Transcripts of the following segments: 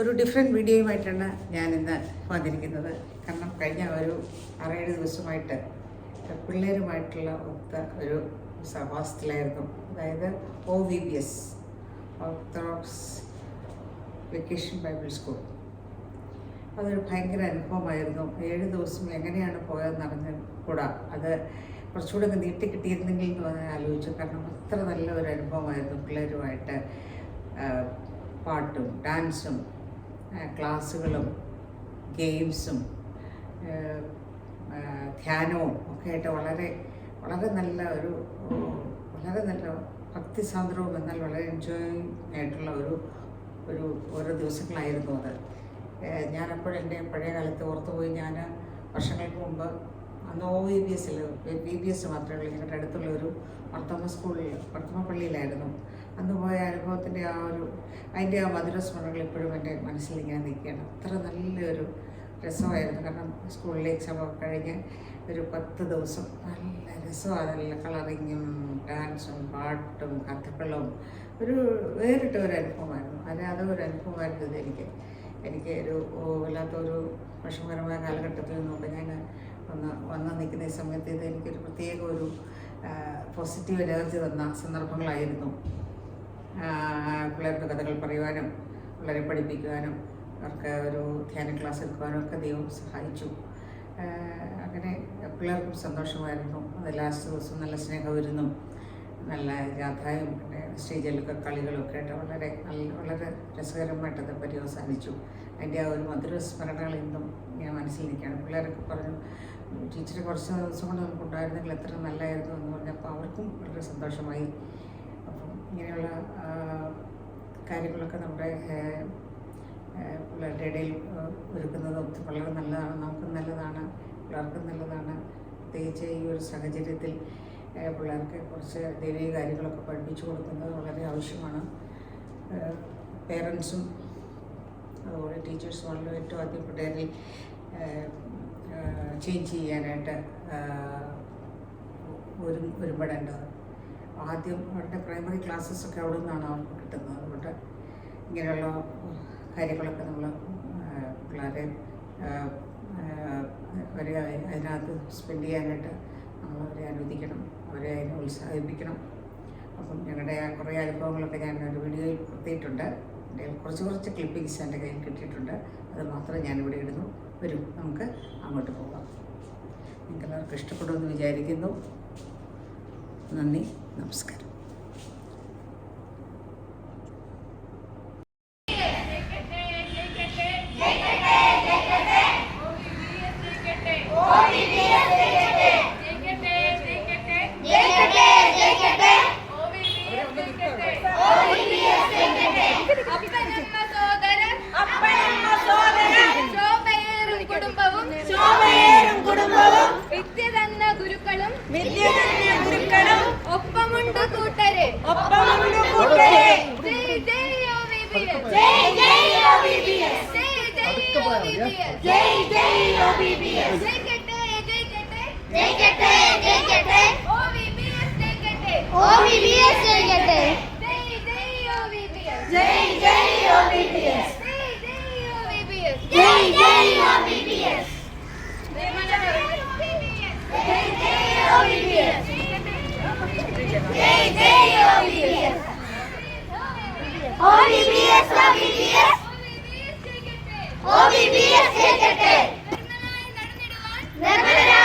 ഒരു ഡിഫറെന്റ് വീഡിയോയുമായിട്ടാണ് ഇന്ന് വന്നിരിക്കുന്നത്. കാരണം കഴിഞ്ഞ ഒരു ആറേഴ് ദിവസമായിട്ട് പിള്ളേരുമായിട്ടുള്ള ഒത്ത ഒരു സഹവാസത്തിലായിരുന്നു. അതായത് O V B S orthodox vacation Bible school അതൊരു ഭയങ്കര അനുഭവമായിരുന്നു. ഏഴ് ദിവസം എങ്ങനെയാണ് പോയതെന്ന് അറിഞ്ഞ കൂടാ അത് കുറച്ചുകൂടെ ഒന്ന് നീട്ടി കിട്ടിയിരുന്നെങ്കിൽ എന്ന് പറഞ്ഞാൽ ആലോചിച്ചു. കാരണം അത്ര നല്ല ഒരു അനുഭവമായിരുന്നു പിള്ളേരുമായിട്ട് പാട്ടും ഡാൻസും ക്ലാസ്സുകളും ഗെയിംസും ധ്യാനവും ഒക്കെ ആയിട്ട് വളരെ വളരെ നല്ല ഒരു വളരെ നല്ല ഭക്തിസാന്ദ്രവും എന്നാൽ വളരെ എൻജോയിങ് ആയിട്ടുള്ള ഒരു ഒരു ഓരോ ദിവസങ്ങളായിരുന്നു അത്. ഞാനപ്പോഴെന്റെ പഴയ കാലത്ത് ഓർത്തുപോയി ഞാൻ വർഷങ്ങൾക്ക് മുമ്പ് അന്ന് ഒ വി ബി എസിൽ ബി ബി എസ് മാത്രമേ ഉള്ളൂ. ഞങ്ങളുടെ അടുത്തുള്ള ഒരു വർത്തമ സ്കൂളിൽ വർത്തമ പള്ളിയിലായിരുന്നു. അന്ന് പോയ അനുഭവത്തിന്റെ ആ ഒരു അതിന്റെ ആ മധുര സ്മരണകൾ ഇപ്പോഴും എന്റെ മനസ്സിൽ ഇങ്ങനെ നിൽക്കുകയാണ്. അത്ര നല്ലൊരു രസമായിരുന്നു. കാരണം സ്കൂളിലെ എക്സാമൊക്കെ കഴിഞ്ഞ് ഒരു പത്ത് ദിവസം നല്ല രസമാണ്. നല്ല കളറിങ്ങും ഡാൻസും പാട്ടും കഥകളും. ഒരു വേറിട്ട ഒരു അനുഭവമായിരുന്നു. അത് അതൊരു അനുഭവമായിരുന്നു എനിക്ക്. എനിക്ക് ഒരു വല്ലാത്തൊരു വിഷമകരമായ കാലഘട്ടത്തിൽ നിന്നുകൊണ്ട് ഞാൻ വന്ന് വന്ന് നിൽക്കുന്ന സമയത്ത് ഇത് എനിക്കൊരു പ്രത്യേക ഒരു പോസിറ്റീവ് എനർജി തന്ന സന്ദർഭങ്ങളായിരുന്നു. പിള്ളേർക്ക് കഥകൾ പറയുവാനും പിള്ളേരെ പഠിപ്പിക്കുവാനും അവർക്ക് ഒരു ധ്യാന ക്ലാസ് എടുക്കുവാനും ഒക്കെ ദൈവം സഹായിച്ചു. അങ്ങനെ പിള്ളേർക്കും സന്തോഷമായിരുന്നു. അത് ലാസ്റ്റ് ദിവസം നല്ല സ്നേഹവിരുന്നും നല്ല ജാഥായും പിന്നെ സ്റ്റേജിലൊക്കെ കളികളൊക്കെ ആയിട്ട് വളരെ നല്ല വളരെ രസകരമായിട്ട് അത് പര്യവസാനിച്ചു. അതിന്റെ ആ ഒരു മധുര സ്മരണകൾ ഇന്നും ഞാൻ മനസ്സിൽ നിൽക്കുകയാണ്. പിള്ളേരൊക്കെ പറഞ്ഞു ടീച്ചർ കുറച്ച് ദിവസം കൊണ്ട് നമുക്ക് ഉണ്ടായിരുന്നെങ്കിൽ എത്ര നല്ലതായിരുന്നു എന്ന് പറഞ്ഞപ്പോൾ അവർക്കും വളരെ സന്തോഷമായി. കാര്യങ്ങളൊക്കെ നമ്മുടെ പിള്ളേരുടെ ഇടയിൽ ഒരുക്കുന്നത് വളരെ നല്ലതാണ്. നമുക്കും നല്ലതാണ്. പിള്ളേർക്കും നല്ലതാണ്. പ്രത്യേകിച്ച് ഈ ഒരു സാഹചര്യത്തിൽ പിള്ളേർക്ക് കുറച്ച് ദൈവിക കാര്യങ്ങളൊക്കെ പഠിപ്പിച്ചു കൊടുക്കുന്നത് വളരെ ആവശ്യമാണ്. പേരൻസും അതുപോലെ ടീച്ചേഴ്സും വളരെ ഏറ്റവും ആദ്യം പിള്ളേരിൽ ചേഞ്ച് ചെയ്യാനായിട്ട് ഒരു ഒരുപെടേണ്ടത്. ആദ്യം അവരുടെ പ്രൈമറി ക്ലാസ്സസ് ഒക്കെ അവിടെ നിന്നാണ് അവർക്ക് കിട്ടുന്നത്. അതുകൊണ്ട് ഇങ്ങനെയുള്ള കാര്യങ്ങളൊക്കെ നമ്മൾ പിള്ളേരെ അവരെ അതിനകത്ത് സ്പെൻഡ് ചെയ്യാനായിട്ട് നമ്മൾ അവരെ അനുവദിക്കണം. അവരെ അതിനെ ഉത്സാഹിപ്പിക്കണം. അപ്പം ഞങ്ങളുടെ കുറേ അനുഭവങ്ങളൊക്കെ ഞാൻ ഒരു വീഡിയോയിൽ കൊടുത്തിട്ടുണ്ട്. എന്റെ കുറച്ച് കുറച്ച് ക്ലിപ്പിങ്സ് എന്റെ കയ്യിൽ കിട്ടിയിട്ടുണ്ട്. അത് മാത്രം ഞാനിവിടെ ഇടുന്നു. വരും. നമുക്ക് അങ്ങോട്ട് പോകാം. നിങ്ങൾക്ക് എല്ലാവർക്കും ഇഷ്ടപ്പെടുമെന്ന് വിചാരിക്കുന്നു. നന്ദി. നമസ്കാരം. ജയ് ഒ വി ബി എസ്. ജയ് ജയ് OBBS. ജയിക്കട്ടെ, ജയിക്കട്ടെ. ജയിക്കട്ടെ ജയിക്കട്ടെ ഒ വി ബി എസ് ജയിക്കട്ടെ. OBBS ജയിക്കട്ടെ ജയ് ജയ് ഒ വി ബി എസ്. ജയ് OBBS നടന്നിടുവാൻ നിർമ്മലരായി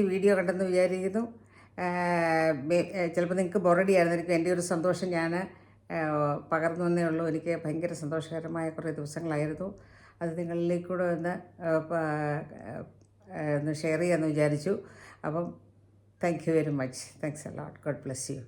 ലെങ്തി വീഡിയോ കണ്ടെന്ന് വിചാരിക്കുന്നു. ചിലപ്പോൾ നിങ്ങൾക്ക് ബൊറടി ആയിരുന്നിരിക്കും എന്റെ ഒരു സന്തോഷം ഞാൻ പകർന്നു എന്നേ ഉള്ളൂ. എനിക്ക് ഭയങ്കര സന്തോഷകരമായ കുറേ ദിവസങ്ങളായിരുന്നു. അത് നിങ്ങളിലേക്കൂടെ ഒന്ന് ഒന്ന് ഷെയർ ചെയ്യാമെന്ന് വിചാരിച്ചു. അപ്പം thank you very much thanks a lot God bless you